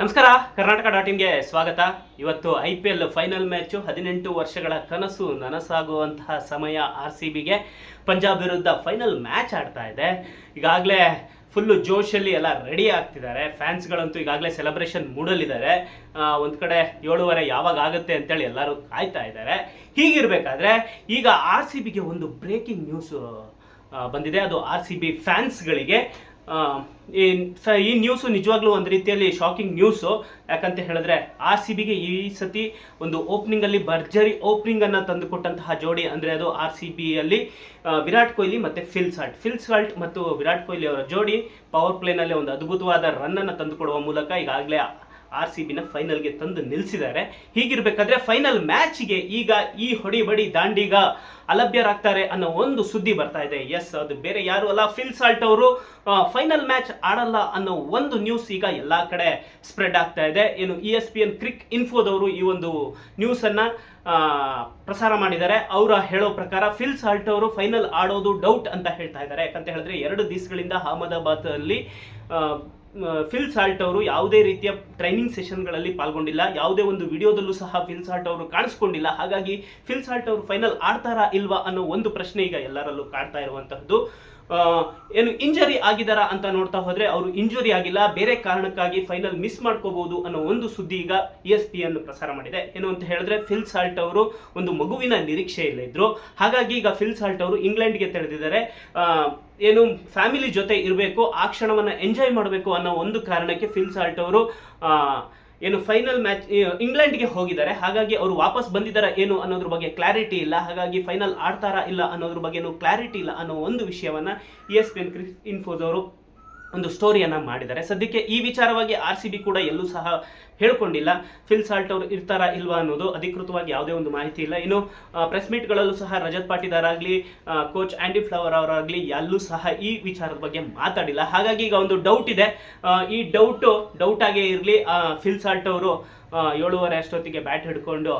ನಮಸ್ಕಾರ, ಕರ್ನಾಟಕ ಡಾಟ್ ಇನ್ಗೆ ಸ್ವಾಗತ. ಇವತ್ತು I P L final match, ಹದಿನೆಂಟು ವರ್ಷಗಳ ಕನಸು ನನಸಾಗುವಂತಹ ಸಮಯ ಆರ್ ಸಿ ಬಿಗೆ. ಪಂಜಾಬ್ ವಿರುದ್ಧ ಫೈನಲ್ ಮ್ಯಾಚ್ ಆಡ್ತಾ ಇದೆ. ಈಗಾಗಲೇ ಫುಲ್ಲು ಜೋಶಲ್ಲಿ ಎಲ್ಲ ರೆಡಿ ಆಗ್ತಿದ್ದಾರೆ. ಫ್ಯಾನ್ಸ್ಗಳಂತೂ ಈಗಾಗಲೇ ಸೆಲೆಬ್ರೇಷನ್ ಮೂಡಲಿದ್ದಾರೆ. ಒಂದು ಕಡೆ ಏಳುವರೆ ಯಾವಾಗ ಆಗುತ್ತೆ ಅಂತೇಳಿ ಎಲ್ಲರೂ ಕಾಯ್ತಾ ಇದ್ದಾರೆ. ಹೀಗಿರಬೇಕಾದ್ರೆ, ಈಗ ಆರ್ ಸಿ ಬಿಗೆ ಒಂದು ಬ್ರೇಕಿಂಗ್ ನ್ಯೂಸು ಬಂದಿದೆ. ಅದು ಆರ್ ಸಿ ಬಿ ಫ್ಯಾನ್ಸ್ಗಳಿಗೆ. ಈ ಸ, ಈ ನ್ಯೂಸು ನಿಜವಾಗ್ಲೂ ಒಂದು ರೀತಿಯಲ್ಲಿ ಶಾಕಿಂಗ್ ನ್ಯೂಸು ಯಾಕಂತ ಹೇಳಿದ್ರೆ ಆರ್ ಸಿ ಬಿಗೆ ಈ ಸತಿ ಒಂದು ಓಪನಿಂಗಲ್ಲಿ ಭರ್ಜರಿ ಓಪನಿಂಗನ್ನು ತಂದುಕೊಟ್ಟಂತಹ ಜೋಡಿ ಅಂದರೆ ಅದು ಆರ್ ಸಿ ಬಿಯಲ್ಲಿ ವಿರಾಟ್ ಕೊಹ್ಲಿ ಮತ್ತು ಫಿಲ್ ಸಾಲ್ಟ್ ಫಿಲ್ ಸಾಲ್ಟ್ ಮತ್ತು ವಿರಾಟ್ ಕೊಹ್ಲಿ ಅವರ ಜೋಡಿ ಪವರ್ ಪ್ಲೇನಲ್ಲಿ ಒಂದು ಅದ್ಭುತವಾದ ರನ್ನನ್ನು ತಂದುಕೊಡುವ ಮೂಲಕ ಈಗಾಗಲೇ ಆರ್ ಸಿ ಬಿನ ಫೈನಲ್ಗೆ ತಂದು ನಿಲ್ಲಿಸಿದ್ದಾರೆ ಹೀಗಿರಬೇಕಾದ್ರೆ ಫೈನಲ್ ಮ್ಯಾಚ್ಗೆ ಈಗ ಈ ಹೊಡಿ ಬಡಿ ದಾಂಡಿಗ ಅಲಭ್ಯರಾಗ್ತಾರೆ ಅನ್ನೋ ಒಂದು ಸುದ್ದಿ ಬರ್ತಾ ಇದೆ. ಎಸ್ ಅದು ಬೇರೆ ಯಾರು ಅಲ್ಲ ಫಿಲ್ ಸಾಲ್ಟ್ ಅವರು ಫೈನಲ್ ಮ್ಯಾಚ್ ಆಡಲ್ಲ ಅನ್ನೋ ಒಂದು ನ್ಯೂಸ್ ಈಗ ಎಲ್ಲ ಕಡೆ ಸ್ಪ್ರೆಡ್ ಆಗ್ತಾ ಇದೆ. ಏನು E S P N Cric ಇನ್ಫೋದವರು ಈ ಒಂದು ನ್ಯೂಸನ್ನು ಪ್ರಸಾರ ಮಾಡಿದ್ದಾರೆ. ಅವರ ಹೇಳೋ ಪ್ರಕಾರ ಫಿಲ್ ಸಾಲ್ಟ್ ಅವರು ಫೈನಲ್ ಆಡೋದು ಡೌಟ್ ಅಂತ ಹೇಳ್ತಾ ಇದ್ದಾರೆ. ಯಾಕಂತ ಹೇಳಿದ್ರೆ ಎರಡು ದಿವಸಗಳಿಂದ ಅಹಮದಾಬಾದ್ ಅಲ್ಲಿ ಆ, ಮ, ಫಿಲ್ ಸಾಲ್ಟ್ ಅವರು ಯಾವುದೇ ರೀತಿಯ ಟ್ರೈನಿಂಗ್ ಸೆಷನ್ಗಳಲ್ಲಿ ಪಾಲ್ಗೊಂಡಿಲ್ಲ. ಯಾವುದೇ ಒಂದು ವಿಡಿಯೋದಲ್ಲೂ ಸಹ ಫಿಲ್ ಸಾಲ್ಟ್ ಅವರು ಕಾಣಿಸ್ಕೊಂಡಿಲ್ಲ. ಹಾಗಾಗಿ ಫಿಲ್ ಸಾಲ್ಟ್ ಅವರು ಫೈನಲ್ ಆಡ್ತಾರಾ ಇಲ್ವಾ ಅನ್ನೋ ಒಂದು ಪ್ರಶ್ನೆ ಈಗ ಎಲ್ಲರಲ್ಲೂ ಕಾಡ್ತಾ ಇರುವಂತಹದ್ದು. ಏನು ಇಂಜರಿ ಆಗಿದಾರ ಅಂತ ನೋಡ್ತಾ ಹೋದ್ರೆ ಅವರು ಇಂಜುರಿ ಆಗಿಲ್ಲ, ಬೇರೆ ಕಾರಣಕ್ಕಾಗಿ ಫೈನಲ್ ಮಿಸ್ ಮಾಡ್ಕೋಬಹುದು ಅನ್ನೋ ಒಂದು ಸುದ್ದಿ ಈಗ ಇ ಎಸ್ ಪಿ ಅನ್ನು ಪ್ರಸಾರ ಮಾಡಿದೆ. ಏನು ಅಂತ ಹೇಳಿದ್ರೆ ಫಿಲ್ ಸಾಲ್ಟ್ ಅವರು ಒಂದು ಮಗುವಿನ ನಿರೀಕ್ಷೆಯಲ್ಲಿ ಇದ್ರು. ಹಾಗಾಗಿ ಈಗ ಫಿಲ್ ಸಾಲ್ಟ್ ಅವರು ಇಂಗ್ಲೆಂಡ್ಗೆ ತೆರೆದಿದ್ದಾರೆ ಏನು ಫ್ಯಾಮಿಲಿ ಜೊತೆ ಇರಬೇಕು, ಆ ಕ್ಷಣವನ್ನು ಎಂಜಾಯ್ ಮಾಡಬೇಕು ಅನ್ನೋ ಒಂದು ಕಾರಣಕ್ಕೆ ಫಿಲ್ ಸಾಲ್ಟ್ ಅವರು ಏನು ಫೈನಲ್ ಮ್ಯಾಚ್ ಇಂಗ್ಲೆಂಡ್ಗೆ ಹೋಗಿದ್ದಾರೆ. ಹಾಗಾಗಿ ಅವರು ವಾಪಸ್ ಬಂದಿದ್ದಾರೆ ಏನು ಅನ್ನೋದ್ರ ಬಗ್ಗೆ ಕ್ಲಾರಿಟಿ ಇಲ್ಲ. ಹಾಗಾಗಿ ಫೈನಲ್ ಆಡ್ತಾರಾ ಇಲ್ಲ ಅನ್ನೋದ್ರ ಬಗ್ಗೆನೂ ಕ್ಲಾರಿಟಿ ಇಲ್ಲ ಅನ್ನೋ ಒಂದು ವಿಷಯವನ್ನ ಎಸ್ ಪಿ ಎನ್ ಇನ್ಫೋಸ್ ಅವರು ಒಂದು ಸ್ಟೋರಿಯನ್ನ ಮಾಡಿದ್ದಾರೆ. ಸದ್ಯಕ್ಕೆ ಈ ವಿಚಾರವಾಗಿ ಆರ್ ಸಿ ಬಿ ಕೂಡ ಎಲ್ಲೂ ಸಹ ಹೇಳ್ಕೊಂಡಿಲ್ಲ. ಫಿಲ್ ಸಾಲ್ಟ್ ಅವರು ಇರ್ತಾರಾ ಇಲ್ವಾ ಅನ್ನೋದು ಅಧಿಕೃತವಾಗಿ ಯಾವುದೇ ಒಂದು ಮಾಹಿತಿ ಇಲ್ಲ. ಇನ್ನು ಪ್ರೆಸ್ ಮೀಟ್ಗಳಲ್ಲೂ ಸಹ ರಜತ್ ಪಾಟಿದಾರ್ ಆಗಲಿ ಕೋಚ್ ಆ್ಯಂಡಿ ಫ್ಲವರ್ ಅವರಾಗಲಿ ಎಲ್ಲೂ ಸಹ ಈ ವಿಚಾರದ ಬಗ್ಗೆ ಮಾತಾಡಿಲ್ಲ. ಹಾಗಾಗಿ ಈಗ ಒಂದು ಡೌಟ್ ಇದೆ. ಈ ಡೌಟು ಡೌಟ್ ಆಗೇ ಇರಲಿ ಫಿಲ್ ಸಾಲ್ಟ್ ಅವರು ಏಳುವರೆ ಅಷ್ಟೊತ್ತಿಗೆ ಬ್ಯಾಟ್ ಹಿಡ್ಕೊಂಡು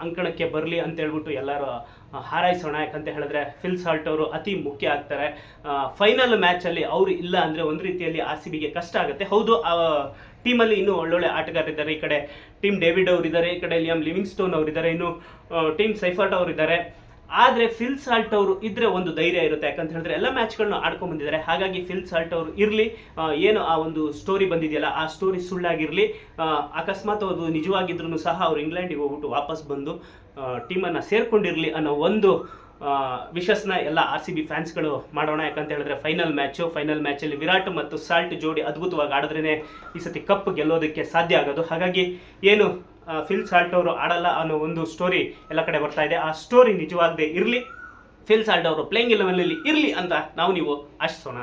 ಅಂಕಣಕ್ಕೆ ಬರಲಿ ಅಂತ ಹೇಳ್ಬಿಟ್ಟು ಎಲ್ಲರೂ ಹಾರೈಸೋಣ. ಯಾಕಂತ ಹೇಳಿದ್ರೆ ಫಿಲ್ ಸಾಲ್ಟ್ ಅವರು ಅತಿ ಮುಖ್ಯ ಆಗ್ತಾರೆ. ಫೈನಲ್ ಮ್ಯಾಚಲ್ಲಿ ಅವರು ಇಲ್ಲ ಅಂದರೆ ಒಂದು ರೀತಿಯಲ್ಲಿ ಆರ್ ಸಿ ಬಿಗೆ ಕಷ್ಟ ಆಗುತ್ತೆ. ಹೌದು, ಆ, ಟೀಮಲ್ಲಿ ಇನ್ನೂ ಒಳ್ಳೊಳ್ಳೆ ಆಟಗಾರರಿದ್ದಾರೆ ಈ ಕಡೆ ಟೀಮ್ ಡೇವಿಡ್ ಅವರಿದ್ದಾರೆ, ಈ ಕಡೆ ಲಿಯಮ್ ಲಿವಿಂಗ್ ಸ್ಟೋನ್ ಅವರಿದ್ದಾರೆ. ಇನ್ನು ಟೀಮ್ ಸೈಫರ್ಟ್ ಅವರಿದ್ದಾರೆ. ಆದರೆ ಫಿಲ್ ಸಾಲ್ಟ್ ಅವರು ಇದ್ರೆ ಒಂದು ಧೈರ್ಯ ಇರುತ್ತೆ. ಯಾಕಂತ ಹೇಳಿದ್ರೆ ಎಲ್ಲ ಮ್ಯಾಚ್ಗಳನ್ನ ಆಡ್ಕೊಂಡು ಬಂದಿದ್ದಾರೆ. ಹಾಗಾಗಿ ಫಿಲ್ ಸಾಲ್ಟ್ ಅವರು ಇರಲಿ ಏನು ಆ ಒಂದು ಸ್ಟೋರಿ ಬಂದಿದೆಯಲ್ಲ, ಆ ಸ್ಟೋರಿ ಸುಳ್ಳಾಗಿರಲಿ ಅಕಸ್ಮಾತ್ ಅದು ನಿಜವಾಗಿದ್ರು ಸಹ ಅವರು ಇಂಗ್ಲೆಂಡಿಗೆ ಹೋಗ್ಬಿಟ್ಟು ವಾಪಸ್ ಬಂದು ಟೀಮನ್ನು ಸೇರ್ಕೊಂಡಿರಲಿ ಅನ್ನೋ ಒಂದು ವಿಶಸ್ನ ಎಲ್ಲ ಆರ್ ಸಿ ಬಿ ಫ್ಯಾನ್ಸ್ಗಳು ಮಾಡೋಣ. ಯಾಕಂತ ಹೇಳಿದ್ರೆ ಫೈನಲ್ ಮ್ಯಾಚು, ಫೈನಲ್ ಮ್ಯಾಚಲ್ಲಿ ವಿರಾಟ್ ಮತ್ತು ಸಾಲ್ಟ್ ಜೋಡಿ ಅದ್ಭುತವಾಗಿ ಆಡಿದ್ರೇ ಈ ಸತಿ ಕಪ್ ಗೆಲ್ಲೋದಕ್ಕೆ ಸಾಧ್ಯ ಆಗೋದು. ಹಾಗಾಗಿ ಏನು ಫಿಲ್ ಸಾಲ್ಟ್ ಅವರು ಆಡಲ್ಲ ಅನ್ನೋ ಒಂದು ಸ್ಟೋರಿ ಎಲ್ಲ ಕಡೆ ಬರ್ತಾ ಇದೆ. ಆ ಸ್ಟೋರಿ ನಿಜವಾಗದೆ ಇರಲಿ, ಫಿಲ್ ಸಾಲ್ಟ್ ಅವರು ಪ್ಲೇಯಿಂಗ್ ಇಲೆವೆನಲ್ಲಿ ಇರಲಿ ಅಂತ ನಾವು ನೀವು ಆಶಿಸೋಣ.